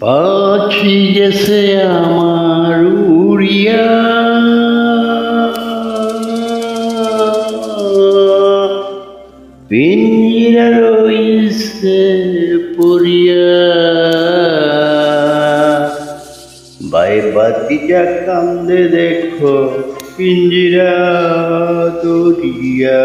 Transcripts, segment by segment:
পাখি গেছে আমার উড়িয়া। পিঞ্জিরা রইছে পড়িয়া। বাই বাতিটা কান্দে দেখো পিঞ্জিরা দরিয়া।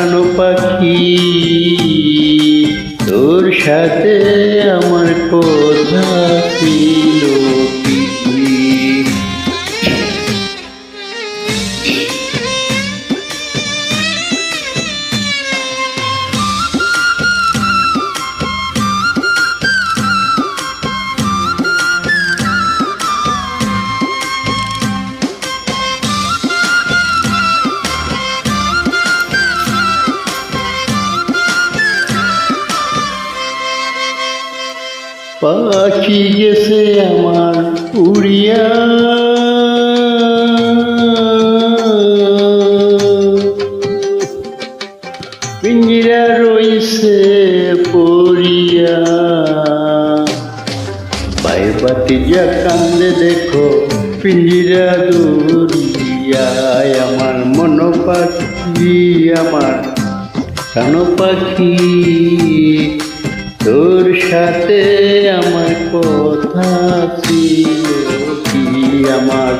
প্রাণ পাখি তোর সাথে আমার কথা পাখি গেছে আমার উড়িয়া। পিঞ্জিরা রইছে পড়িয়া। বাতি যা কান্দে দেখো, পিঞ্জিরা দরিয়ায় আমার মন পাখি আমার প্রাণ পাখি তোর সাথে আমার কথা ছিল কি আমার?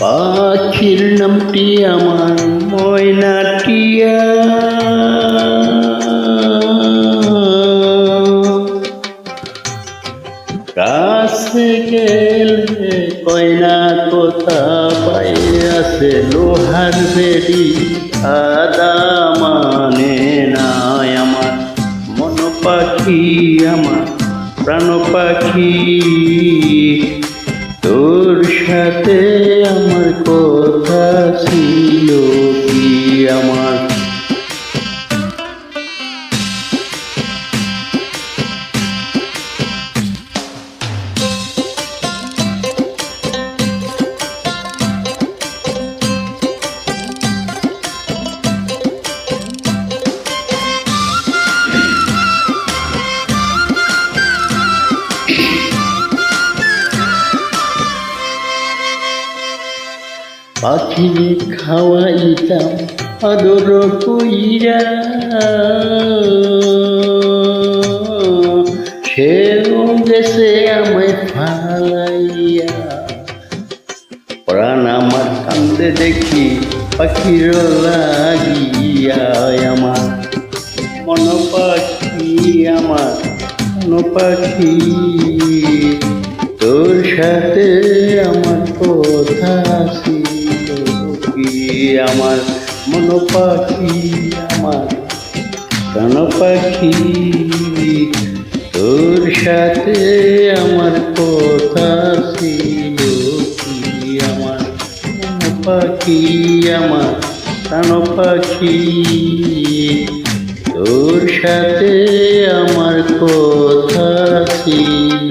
পাখির নামটি আমার ময়নাটিয়া গেলে কয়না কথা পাই আছে লোহার বেরি আদা মানে নাই আমার। মন পাখি আমার, প্রাণ পাখি, তোর সাথে আমার কথা পাখিরে খাওয়াইতাম আদর কইরা। সেও গেছে আমায় ফালাইয়া। প্রাণ আমার কান্দে দেখি পাখির লাগিয়া। আমার মন পাখি আমার মন পাখি তোর সাথে আমার আমার মন পাখি আমার প্রাণ পাখি তোর সাথে আমার কথা ছিল কি? আমার মন পাখি আমার প্রাণ পাখি তোর সাথে আমার কথা ছিল